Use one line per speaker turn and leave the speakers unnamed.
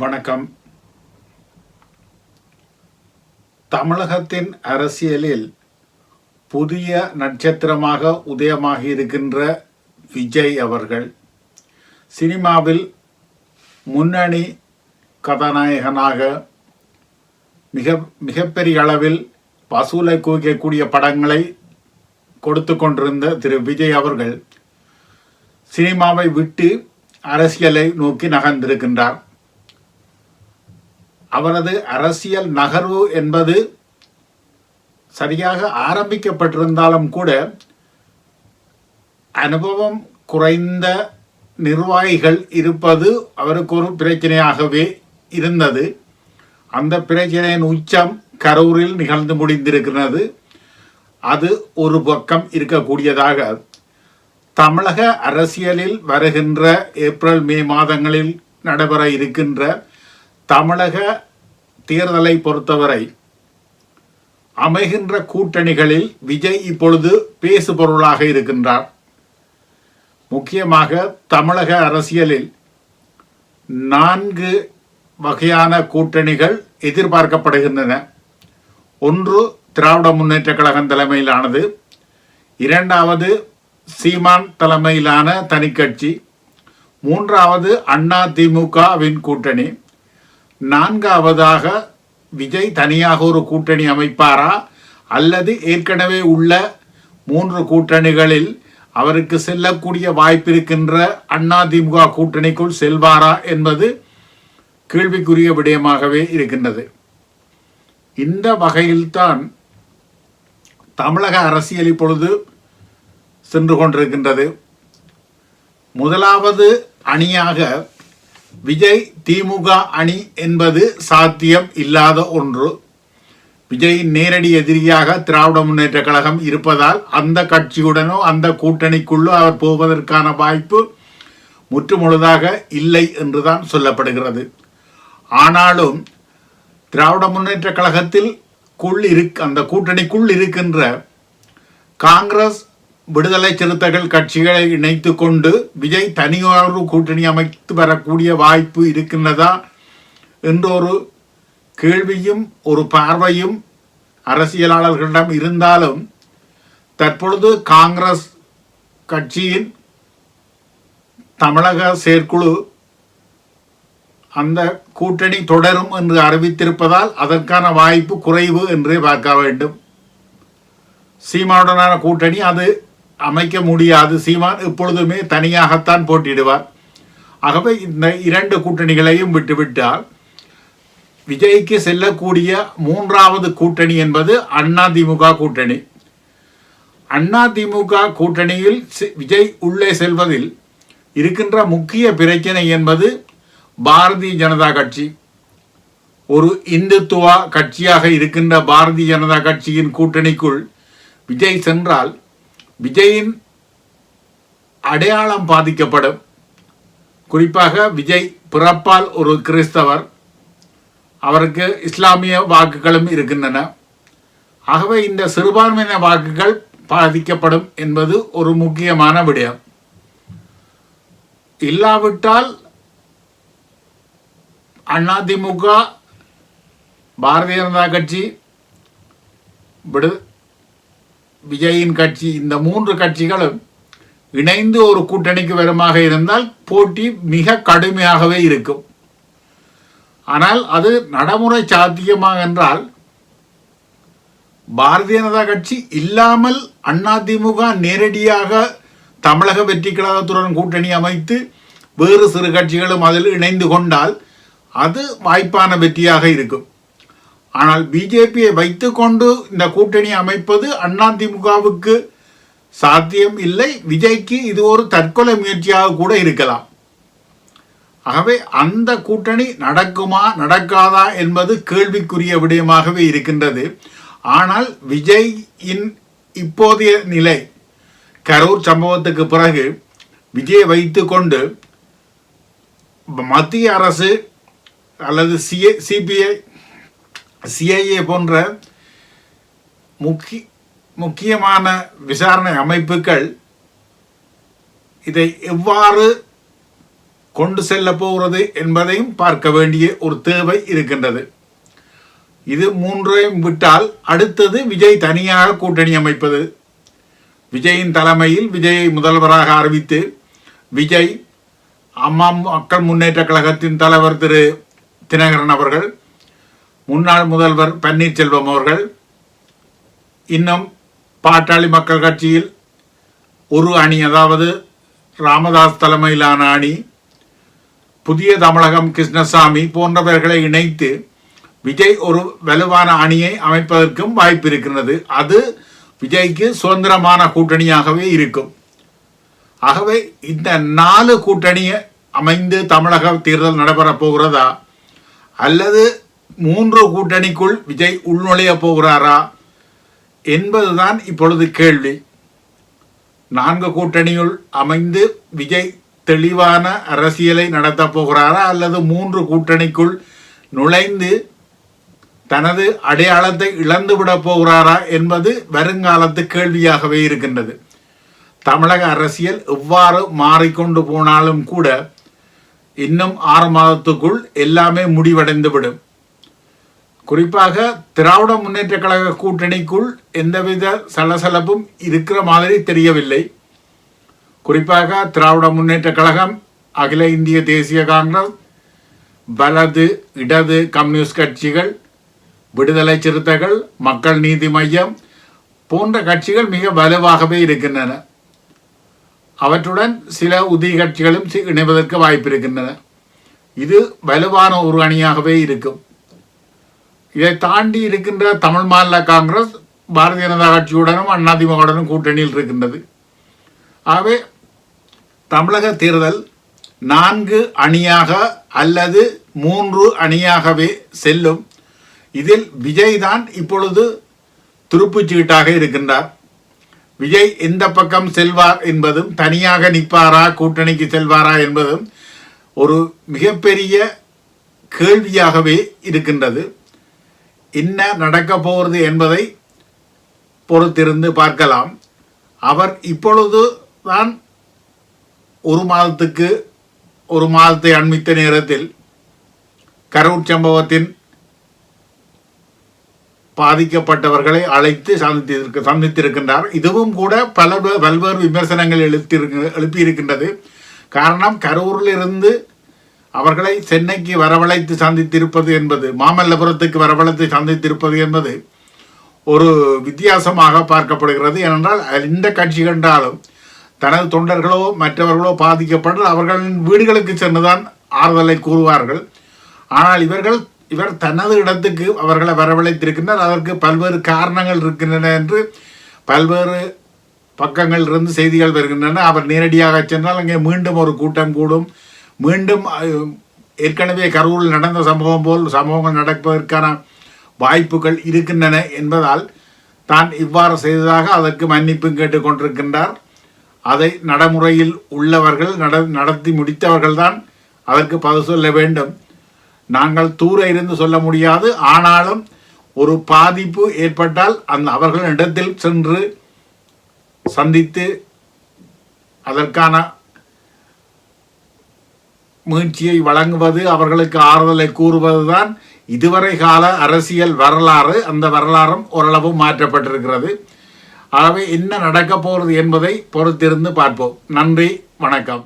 வணக்கம். தமிழகத்தின் அரசியலில் புதிய நட்சத்திரமாக உதயமாகி இருக்கின்ற விஜய் அவர்கள் சினிமாவில் முன்னணி கதாநாயகனாக மிக மிகப்பெரிய அளவில் வசூலை குவிக்கக்கூடிய படங்களை கொடுத்து கொண்டிருந்த திரு விஜய் அவர்கள் சினிமாவை விட்டு அரசியலை நோக்கி நகர்ந்திருக்கின்றார். அவரது அரசியல் நகர்வு என்பது சரியாக ஆரம்பிக்கப்பட்டிருந்தாலும் கூட அனுபவம் குறைந்த நிர்வாகிகள் இருப்பது அவருக்கு ஒரு பிரச்சனையாகவே இருந்தது. அந்த பிரச்சனையின் உச்சம் கரூரில் நிகழ்ந்து முடிந்திருக்கிறது. அது ஒரு பக்கம் இருக்கக்கூடியதாக. தமிழக அரசியலில் வருகின்ற ஏப்ரல் மே மாதங்களில் நடைபெற இருக்கின்ற தமிழக தேர்தலை பொறுத்தவரை அமைகின்ற கூட்டணிகளில் விஜய் இப்பொழுது பேசுபொருளாக இருக்கின்றார். முக்கியமாக தமிழக அரசியலில் நான்கு வகையான கூட்டணிகள் எதிர்பார்க்கப்படுகின்றன. ஒன்று திராவிட முன்னேற்ற கழகம் தலைமையிலானது இரண்டாவது சீமான் தலைமையிலான தனிக்கட்சி மூன்றாவது அண்ணா திமுகவின் கூட்டணி. நான்காவதாக விஜய் தனியாக ஒரு கூட்டணி அமைப்பாரா? அல்லது ஏற்கனவே உள்ள மூன்று கூட்டணிகளில் அவருக்கு செல்லக்கூடிய வாய்ப்பிருக்கின்ற அண்ணா திமுக கூட்டணிக்குள் செல்வாரா என்பது கேள்விக்குரிய விடயமாகவே இருக்கின்றது. இந்த வகையில்தான் தமிழக அரசியல் இப்பொழுது சென்று கொண்டிருக்கின்றது. முதலாவது அணியாக விஜய் திமுக அணி என்பது சாத்தியம் இல்லாத ஒன்று. விஜயின் நேரடி எதிரியாக திராவிட முன்னேற்ற கழகம் இருப்பதால் அந்த கட்சியுடனோ அந்த கூட்டணிக்குள்ளோ அவர் போவதற்கான வாய்ப்பு முற்றுமுழுதாக இல்லை என்றுதான் சொல்லப்படுகிறது. ஆனாலும் திராவிட முன்னேற்ற கழகத்தில் குள் இருக் அந்த கூட்டணிக்குள் இருக்கின்ற காங்கிரஸ் விடுதலை சிறுத்தைகள் கட்சிகளை இணைத்து கொண்டு விஜய் தனியொரு கூட்டணி அமைத்து வரக்கூடிய வாய்ப்பு இருக்கின்றதா என்ற ஒரு கேள்வியும் ஒரு பார்வையும் அரசியலாளர்களிடம் இருந்தாலும் தற்பொழுது காங்கிரஸ் கட்சியின் தமிழக செயற்குழு அந்த கூட்டணி தொடரும் என்று அறிவித்திருப்பதால் அதற்கான வாய்ப்பு குறைவு என்றே பார்க்க வேண்டும். சீமானுடனான கூட்டணி அது அமைக்க முடியாது. சீமான் எப்பொழுதுமே தனியாகத்தான் போட்டியிடுவார். ஆகவே இந்த இரண்டு கூட்டணிகளையும் விட்டுவிட்டால் விஜய்க்கு செல்லக்கூடிய மூன்றாவது கூட்டணி என்பது அதிமுக கூட்டணி. அதிமுக கூட்டணியில் விஜய் உள்ளே செல்வதில் இருக்கின்ற முக்கிய பிரச்சனை என்பது பாரதிய ஜனதா கட்சி. ஒரு இந்துத்துவ கட்சியாக இருக்கின்ற பாரதிய ஜனதா கட்சியின் கூட்டணிக்குள் விஜய் சென்றால் விஜயின் அடையாளம் பாதிக்கப்படும். குறிப்பாக விஜய் பிறப்பால் ஒரு கிறிஸ்தவர். அவருக்கு இஸ்லாமிய வாக்குகளும் இருக்கின்றன. ஆகவே இந்த சிறுபான்மையின வாக்குகள் பாதிக்கப்படும் என்பது ஒரு முக்கியமான விடயம். இல்லாவிட்டால் அதிமுக பாரதிய ஜனதா கட்சி விடு விஜயின் கட்சி இந்த மூன்று கட்சிகளும் இணைந்து ஒரு கூட்டணிக்கு வருமாக இருந்தால் போட்டி மிக கடுமையாகவே இருக்கும். ஆனால் அது நடைமுறை சாத்தியமாக என்றால் பாரதிய ஜனதா கட்சி இல்லாமல் அதிமுக நேரடியாக தமிழக வெற்றி கழகத்துடன் கூட்டணி அமைத்து வேறு சிறு கட்சிகளும் அதில் இணைந்து கொண்டால் அது வாய்ப்பான வெற்றியாக இருக்கும். ஆனால் பிஜேபியை வைத்துக்கொண்டு இந்த கூட்டணி அமைப்பது அதிமுகவுக்கு சாத்தியம் இல்லை. விஜய்க்கு இது ஒரு தற்கொலை முயற்சியாக கூட இருக்கலாம். ஆகவே அந்த கூட்டணி நடக்குமா நடக்காதா என்பது கேள்விக்குரிய விடயமாகவே இருக்கின்றது. ஆனால் விஜயின் இப்போதைய நிலை கரூர் சம்பவத்துக்கு பிறகு விஜய் வைத்துக்கொண்டு மத்திய அரசு அல்லது சிஏ சிபிஐ சிஐஏ போன்ற முக்கிய முக்கியமான விசாரணை அமைப்புகள் இதை எவ்வாறு கொண்டு செல்ல போகிறது என்பதையும் பார்க்க வேண்டிய ஒரு தேவை இருக்கின்றது. இது மூன்றையும் விட்டால் அடுத்தது விஜய் தனியாக கூட்டணி அமைப்பது. விஜயின் தலைமையில் விஜயை முதல்வராக அறிவித்து விஜய் அம்மா மக்கள் முன்னேற்ற கழகத்தின் தலைவர் திரு தினகரன் அவர்கள் முன்னாள் முதல்வர் பன்னீர்செல்வம் அவர்கள் இன்னும் பாட்டாளி மக்கள் கட்சியில் ஒரு அணி அதாவது ராமதாஸ் தலைமையிலான அணி புதிய தமிழகம் கிருஷ்ணசாமி போன்றவர்களை இணைத்து விஜய் ஒரு வலுவான அணியை அமைப்பதற்கும் வாய்ப்பு இருக்கின்றது அது விஜய்க்கு சுதந்திரமான கூட்டணியாகவே இருக்கும். ஆகவே இந்த நாலு கூட்டணியை அமைந்து தமிழக தேர்தல் நடைபெறப் போகிறதா அல்லது மூன்று கூட்டணிக்குள் விஜய் உள்நுழைய போகிறாரா என்பதுதான் இப்பொழுது கேள்வி. நான்கு கூட்டணியுள் அமைந்து விஜய் தெளிவான அரசியலை நடத்தப் போகிறாரா அல்லது மூன்று கூட்டணிக்குள் நுழைந்து தனது அடையாளத்தை இழந்துவிடப் போகிறாரா என்பது வருங்காலத்து கேள்வியாகவே இருக்கின்றது. தமிழக அரசியல் எவ்வாறு மாறிக்கொண்டு போனாலும் கூட இன்னும் ஆறு மாதத்துக்குள் எல்லாமே முடிவடைந்துவிடும். குறிப்பாக திராவிட முன்னேற்ற கழக கூட்டணிக்குள் எந்தவித சலசலப்பும் இருக்கிற மாதிரி தெரியவில்லை. குறிப்பாக திராவிட முன்னேற்ற கழகம் அகில இந்திய தேசிய காங்கிரஸ் வலது இடது கம்யூனிஸ்ட் கட்சிகள் விடுதலை சிறுத்தைகள் மக்கள் நீதி மையம் போன்ற கட்சிகள் மிக வலுவாகவே இருக்கின்றன. அவற்றுடன் சில உதிரி கட்சிகளும் சி- இணைவதற்கு வாய்ப்பு இருக்கின்றன. இது வலுவான ஒரு அணியாகவே இருக்கும். இதை தாண்டி இருக்கின்ற தமிழ் மாநில காங்கிரஸ் பாரதிய ஜனதா கட்சியுடனும் அண்ணாதிமுகவுடனும் கூட்டணியில் இருக்கின்றது. ஆகவே தமிழக தேர்தல் நான்கு அணியாக அல்லது மூன்று அணியாகவே செல்லும். இதில் விஜய் தான் இப்பொழுது துருப்புச்சீட்டாக இருக்கின்றார். விஜய் எந்த பக்கம் செல்வார் என்பதும் தனியாக நிற்பாரா கூட்டணிக்கு செல்வாரா என்பதும் ஒரு மிகப்பெரிய கேள்வியாகவே இருக்கின்றது. என்ன நடக்கப் போகிறது என்பதை பொறுத்திருந்து பார்க்கலாம். அவர் இப்பொழுது தான் ஒரு மாதத்துக்கு ஒரு மாதத்தை அண்மித்த நேரத்தில் கரூர் சம்பவத்தின் பாதிக்கப்பட்டவர்களை அழைத்து சந்தித்திருக்க சந்தித்திருக்கின்றார். இதுவும் கூட பல பல்வேறு விமர்சனங்கள் எழுத்திருக்கு எழுப்பியிருக்கின்றது. காரணம் கரூரில் இருந்து அவர்களை சென்னைக்கு வரவழைத்து சந்தித்திருப்பது என்பது மாமல்லபுரத்துக்கு வரவழைத்து சந்தித்திருப்பது என்பது ஒரு வித்தியாசமாக பார்க்கப்படுகிறது. ஏனென்றால் எந்த கட்சி கண்டாலும் தனது தொண்டர்களோ மற்றவர்களோ பாதிக்கப்பட்டால் அவர்களின் வீடுகளுக்கு சென்றுதான் ஆறுதலை கூறுவார்கள். ஆனால் இவர்கள் இவர் தனது இடத்துக்கு அவர்களை வரவழைத்திருக்கின்றனர் அதற்கு பல்வேறு காரணங்கள் இருக்கின்றன என்று பல்வேறு பக்கங்களிலிருந்து செய்திகள் வருகின்றன. அவர் நேரடியாக சென்றால் அங்கே மீண்டும் ஒரு கூட்டம் கூடும். மீண்டும் ஏற்கனவே கரூரில் நடந்த சம்பவம் போல் சம்பவங்கள் நடப்பதற்கான வாய்ப்புகள் இருக்கின்றன என்பதால் தான் இவ்வாறு செய்ததாக அதற்கு மன்னிப்பும் கேட்டுக்கொண்டிருக்கின்றார். அதை நடைமுறையில் உள்ளவர்கள் நட நடத்தி முடித்தவர்கள்தான் அதற்கு பதில் சொல்ல வேண்டும். நாங்கள் தூர இருந்து சொல்ல முடியாது. ஆனாலும் ஒரு பாதிப்பு ஏற்பட்டால் அந்த அவர்கள் இடத்தில் சென்று சந்தித்து அதற்கான மீழ்ச்சியை வழங்குவது அவர்களுக்கு ஆறுதலை கூறுவதுதான் இதுவரை கால அரசியல் வரலாறு. அந்த வரலாறும் ஓரளவு மாற்றப்பட்டிருக்கிறது. ஆகவே என்ன நடக்கப் போகிறது என்பதை பொறுத்திருந்து பார்ப்போம். நன்றி வணக்கம்.